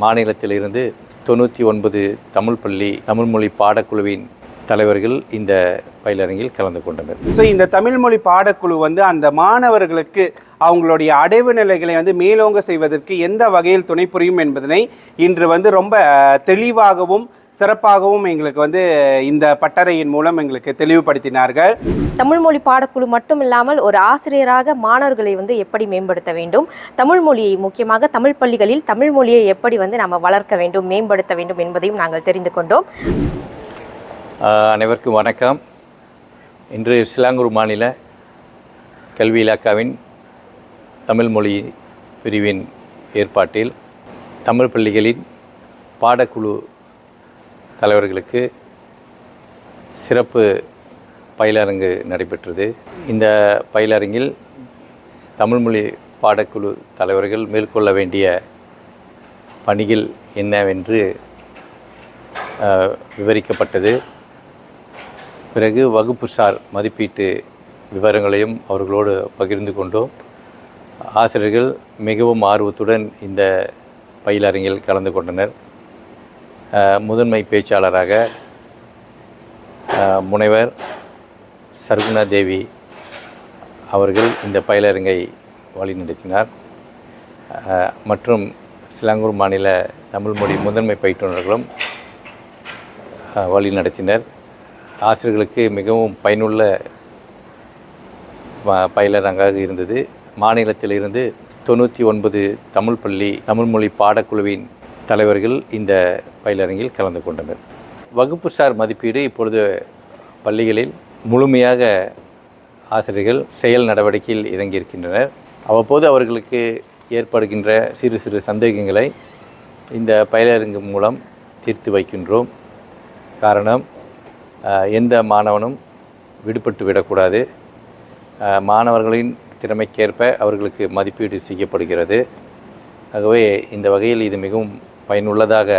மாநிலத்திலிருந்து தொண்ணூற்றி ஒன்பது தமிழ் பள்ளி தமிழ்மொழி பாடக்குழுவின் தலைவர்கள் இந்த பயிலரங்கில் கலந்து கொண்டனர். ஸோ இந்த தமிழ் மொழி பாடக்குழு வந்து அந்த மாணவர்களுக்கு அவங்களுடைய அடைவு நிலைகளை வந்து மேலோங்க செய்வதற்கு எந்த வகையில் துணை புரியும் என்பதனை இன்று வந்து ரொம்ப தெளிவாகவும் சிறப்பாகவும் எங்களுக்கு வந்து இந்த பட்டறையின் மூலம் எங்களுக்கு தெளிவுபடுத்தினார்கள். தமிழ் மொழி பாடக்குழு மட்டும் இல்லாமல் ஒரு ஆசிரியராக மாணவர்களை வந்து எப்படி மேம்படுத்த வேண்டும்? தமிழ் மொழியை முக்கியமாக தமிழ் பள்ளிகளில் தமிழ் மொழியை எப்படி வந்து நம்ம வளர்க்க வேண்டும் மேம்படுத்த வேண்டும் என்பதையும் நாங்கள் தெரிந்து கொண்டோம். அனைவருக்கும் வணக்கம். இன்று சிலாங்கூர் மாநில கல்வி இலாக்காவின் தமிழ் மொழி பிரிவின் ஏற்பாட்டில் தமிழ் பள்ளிகளின் பாடக்குழு தலைவர்களுக்கு சிறப்பு பயிலரங்கு நடைபெற்றது. இந்த பயிலரங்கில் தமிழ்மொழி பாடக்குழு தலைவர்கள் மேற்கொள்ள வேண்டிய பணிகள் என்னவென்று விவரிக்கப்பட்டது. பிறகு வகுப்புசார் மதிப்பீட்டு விவரங்களையும் அவர்களோடு பகிர்ந்து கொண்டோம். ஆசிரியர்கள் மிகவும் ஆர்வத்துடன் இந்த பயிலரங்கில் கலந்து கொண்டனர். முதன்மை பேச்சாளராக முனைவர் சர்குணா தேவி அவர்கள் இந்த பயிலரங்கை வழிநடத்தினார். மற்றும் சிலாங்கூர் மாநில தமிழ்மொழி முதன்மை பயிற்றுனர்களும் வழிநடத்தினர். வழி நடத்தினர் ஆசிரியர்களுக்கு மிகவும் பயனுள்ள பயிலரங்காக இருந்தது. மாநிலத்திலிருந்து தொண்ணூற்றி ஒன்பது தமிழ் பள்ளி தமிழ் மொழி பாடக்குழுவின் தலைவர்கள் இந்த பயிலரங்கில் கலந்து கொண்டனர். வகுப்புசார் மதிப்பீடு இப்பொழுது பள்ளிகளில் முழுமையாக ஆசிரியர்கள் செயல் நடவடிக்கையில் இறங்கியிருக்கின்றனர். அவ்வப்போது அவர்களுக்கு ஏற்படுகின்ற சிறு சிறு சந்தேகங்களை இந்த பயிலரங்கு மூலம் தீர்த்து வைக்கின்றோம். காரணம் எந்த மாணவனும் விடுபட்டு விடக்கூடாது. மாணவர்களின் திறமைக்கேற்ப அவர்களுக்கு மதிப்பீடு செய்யப்படுகிறது. ஆகவே இந்த வகையில் இது மிகவும் பயனுள்ளதாக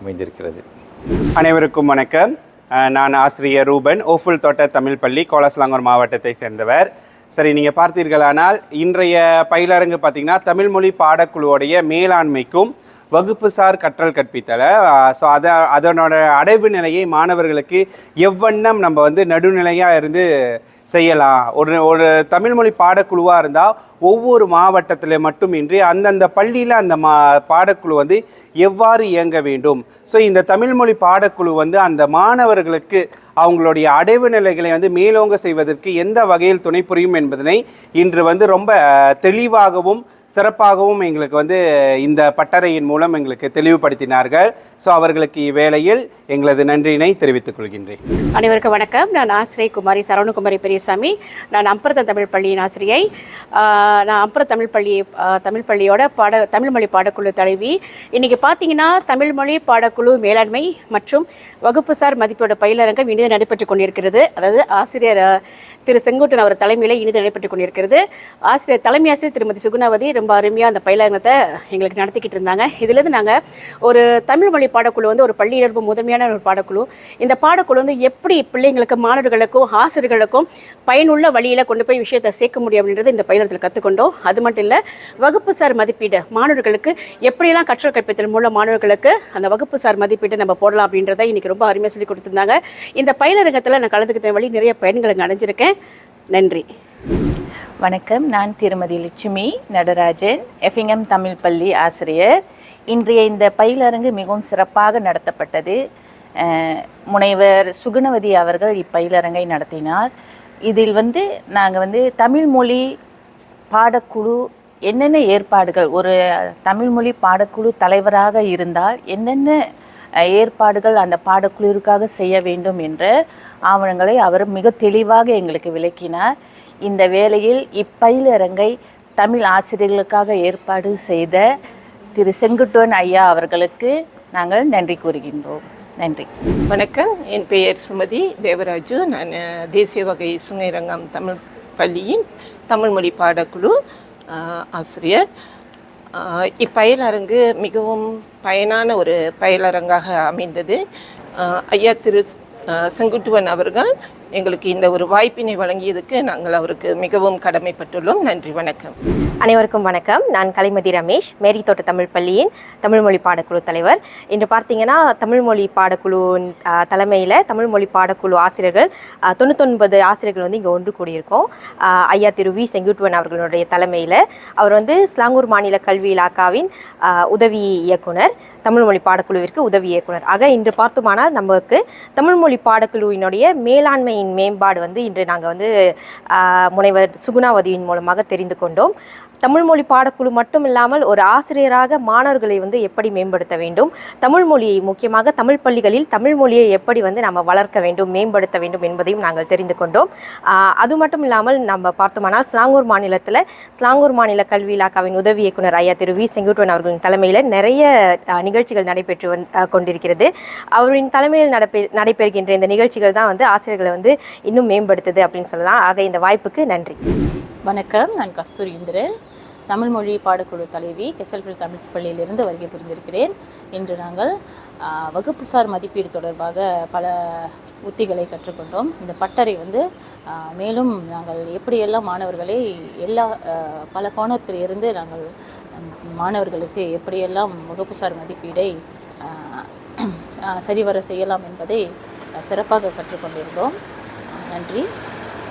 அமைந்திருக்கிறது. அனைவருக்கும் வணக்கம். நான் ஆசிரியர் ரூபன் ஓஃபுல் தோட்ட தமிழ் பள்ளி கோலாசலாங்கூர் மாவட்டத்தை சேர்ந்தவர். சரி நீங்கள் பார்த்தீர்களானால் இன்றைய பயிலரங்கு பார்த்திங்கன்னா தமிழ்மொழி பாடக்குழுவுடைய மேலாண்மைக்கும் வகுப்புசார் கற்றல் கற்பித்தலை. ஸோ அதை அதனோட அடைவு நிலையை மாணவர்களுக்கு எவ்வண்ணம் நம்ம வந்து நடுநிலையாக இருந்து செய்யலாம். ஒரு ஒரு தமிழ்மொழி பாடக்குழுவாக இருந்தால் ஒவ்வொரு மாவட்டத்தில் மட்டுமின்றி அந்தந்த பள்ளியில் அந்த மா பாடக்குழு வந்து எவ்வாறு இயங்க வேண்டும். ஸோ இந்த தமிழ்மொழி பாடக்குழு வந்து அந்த மாணவர்களுக்கு அவங்களுடைய அடைவு நிலைகளை வந்து மேலோங்க செய்வதற்கு எந்த வகையில் துணை புரியும் என்பதனை இன்று வந்து ரொம்ப தெளிவாகவும் சிறப்பாகவும் எங்களுக்கு வந்து இந்த பட்டறையின் மூலம் எங்களுக்கு தெளிவுபடுத்தினார்கள். ஸோ அவர்களுக்கு இவ்வேளையில் எங்களது நன்றியினை தெரிவித்துக் கொள்கின்றேன். அனைவருக்கும் வணக்கம். நான் ஆசிரியை குமாரி சரவணகுமாரி பெரியசாமி. நான் அம்பரத தமிழ் பள்ளியின் ஆசிரியை. நான் அம்பர தமிழ் பள்ளி தமிழ் பள்ளியோட பாட தமிழ் மொழி பாடக்குழு தலைவி. இன்றைக்கி பார்த்தீங்கன்னா தமிழ் மொழி பாடக்குழு மேலாண்மை மற்றும் வகுப்புசார் மதிப்போட பயிலரங்கம் இனிது நடைபெற்று கொண்டிருக்கிறது. அதாவது ஆசிரியர் திரு செங்கோட்டன் அவர் தலைமையில் இனிது நடைபெற்று கொண்டிருக்கிறது. ஆசிரியர் தலைமை ஆசிரியர் திருமதி சுகுணாவதி ரொம்ப அருமையாக அந்த பயிலரங்கத்தை எங்களுக்கு நடத்திக்கிட்டு இருந்தாங்க. இதுலேருந்து நாங்கள் ஒரு தமிழ் மொழி பாடக்குழு வந்து ஒரு பள்ளியிடர்பு முதன்மையான ஒரு பாடக்குழு. இந்த பாடக்குழு வந்து எப்படி பிள்ளைங்களுக்கு மாணவர்களுக்கும் ஆசிரியர்களுக்கும் பயனுள்ள வழியில் கொண்டு போய் விஷயத்தை சேர்க்க முடியும் அப்படின்றது இந்த பயிலரத்தில் கற்றுக்கொண்டோம் அது மட்டும் இல்லை வகுப்பு சார் மதிப்பீடு மாணவர்களுக்கு எப்படியெல்லாம் கற்றல் கற்பித்தல் மூலம் மாணவர்களுக்கு அந்த வகுப்பு சார் மதிப்பீடு நம்ம போடலாம் அப்படின்றத இன்றைக்கி ரொம்ப அருமையாக சொல்லி கொடுத்துருந்தாங்க. இந்த பயிலரங்கத்தில் நான் கலந்துக்கிட்ட வழி நிறைய பயன்களை அடைஞ்சிருக்கேன். நன்றி. வணக்கம். நான் திருமதி லட்சுமி நடராஜன் எஃப்எம் தமிழ் பள்ளி ஆசிரியர். இன்றைய இந்த பயிலரங்கு மிகவும் சிறப்பாக நடத்தப்பட்டது. முனைவர் சுகுணவதி அவர்கள் இப்பயிலரங்கை நடத்தினார். இதில் வந்து நாங்கள் வந்து தமிழ் மொழி பாடக்குழு என்னென்ன ஏற்பாடுகள் ஒரு தமிழ் மொழி பாடக்குழு தலைவராக இருந்தால் என்னென்ன ஏற்பாடுகள் அந்த பாடக்குழுவிற்காக செய்ய வேண்டும் என்ற ஆவணங்களை அவர் மிக தெளிவாக எங்களுக்கு விளக்கினார். இந்த வேளையில் இப்பயிலரங்கை தமிழ் ஆசிரியர்களுக்காக ஏற்பாடு செய்த திரு செங்குட்டுவன் ஐயா அவர்களுக்கு நாங்கள் நன்றி கூறுகின்றோம். நன்றி. வணக்கம். என் பெயர் சுமதி தேவராஜு. நான் தேசிய வகை சுங்கைரங்கம் தமிழ் பள்ளியின் தமிழ்மொழி பாடக்குழு ஆசிரியர். இப்பயிலரங்கு மிகவும் பயனான ஒரு பயிலரங்காக அமைந்தது. ஐயா திரு செங்குட்டுவன் அவர்கள் எங்களுக்கு இந்த ஒரு வாய்ப்பினை வழங்கியதுக்கு நாங்கள் அவருக்கு மிகவும் கடமைப்பட்டுள்ளோம். நன்றி வணக்கம். அனைவருக்கும் வணக்கம். நான் கலைமதி ரமேஷ் மேரி தோட்ட தமிழ் பள்ளியின் தமிழ்மொழி பாடக்குழு தலைவர். இன்று பார்த்தீங்கன்னா தமிழ்மொழி பாடக்குழு தலைமையில் தமிழ்மொழி பாடக்குழு ஆசிரியர்கள் தொண்ணூத்தொன்பது ஆசிரியர்கள் வந்து இங்கே ஒன்று கூடியிருக்கோம். ஐயா திரு வி செங்குட்டுவன் அவர்களுடைய தலைமையில். அவர் வந்து ஸ்லாங்கூர் மாநில கல்வி இலாக்காவின் உதவி இயக்குனர். தமிழ் மொழி பாடக்குழுவிற்கு உதவி இயக்குனர். ஆக இன்று பார்த்தோமானால் நமக்கு தமிழ் மொழி பாடக்குழுவினுடைய மேலாண்மையின் மேம்பாடு வந்து இன்று நாங்கள் வந்து முனைவர் சுகுணாவதியின் மூலமாக தெரிந்து கொண்டோம். தமிழ் மொழி பாடக்குழு மட்டும் இல்லாமல் ஒரு ஆசிரியராக மாணவர்களை வந்து எப்படி மேம்படுத்த வேண்டும்? தமிழ் மொழியை முக்கியமாக தமிழ் பள்ளிகளில் தமிழ் மொழியை எப்படி வந்து நம்ம வளர்க்க வேண்டும் மேம்படுத்த வேண்டும் என்பதையும் நாங்கள் தெரிந்து கொண்டோம். அது மட்டும் இல்லாமல் நம்ம பார்த்தோமானால் ஸ்லாங்கூர் மாநிலத்தில் ஸ்லாங்கூர் மாநில கல்வி இலாக்காவின் உதவி இயக்குனர் ஐயா திரு வி செங்குட்டுவன் அவர்களின் தலைமையில் நிறைய நிகழ்ச்சிகள் நடைபெற்று வந் கொண்டிருக்கிறது. அவரின் தலைமையில் நடப்பே நடைபெறுகின்ற இந்த நிகழ்ச்சிகள் தான் வந்து ஆசிரியர்களை வந்து இன்னும் மேம்படுத்துது அப்படின்னு சொல்லலாம். ஆக இந்த வாய்ப்புக்கு நன்றி. வணக்கம். நான் கஸ்தூரி இந்திரன். தமிழ் மொழி பாடக்குழு தலைவி கெசல்புரி தமிழ் பள்ளியிலிருந்து வருகை புரிந்திருக்கிறேன். இன்று நாங்கள் வகுப்புசார் மதிப்பீடு தொடர்பாக பல உத்திகளை கற்றுக்கொண்டோம். இந்த பட்டறை வந்து மேலும் நாங்கள் எப்படியெல்லாம் மாணவர்களை எல்லா பல கோணத்தில் இருந்து நாங்கள் மாணவர்களுக்கு எப்படியெல்லாம் வகுப்புசார் மதிப்பீடை சரிவர செய்யலாம் என்பதை சிறப்பாக கற்றுக்கொண்டிருந்தோம். நன்றி.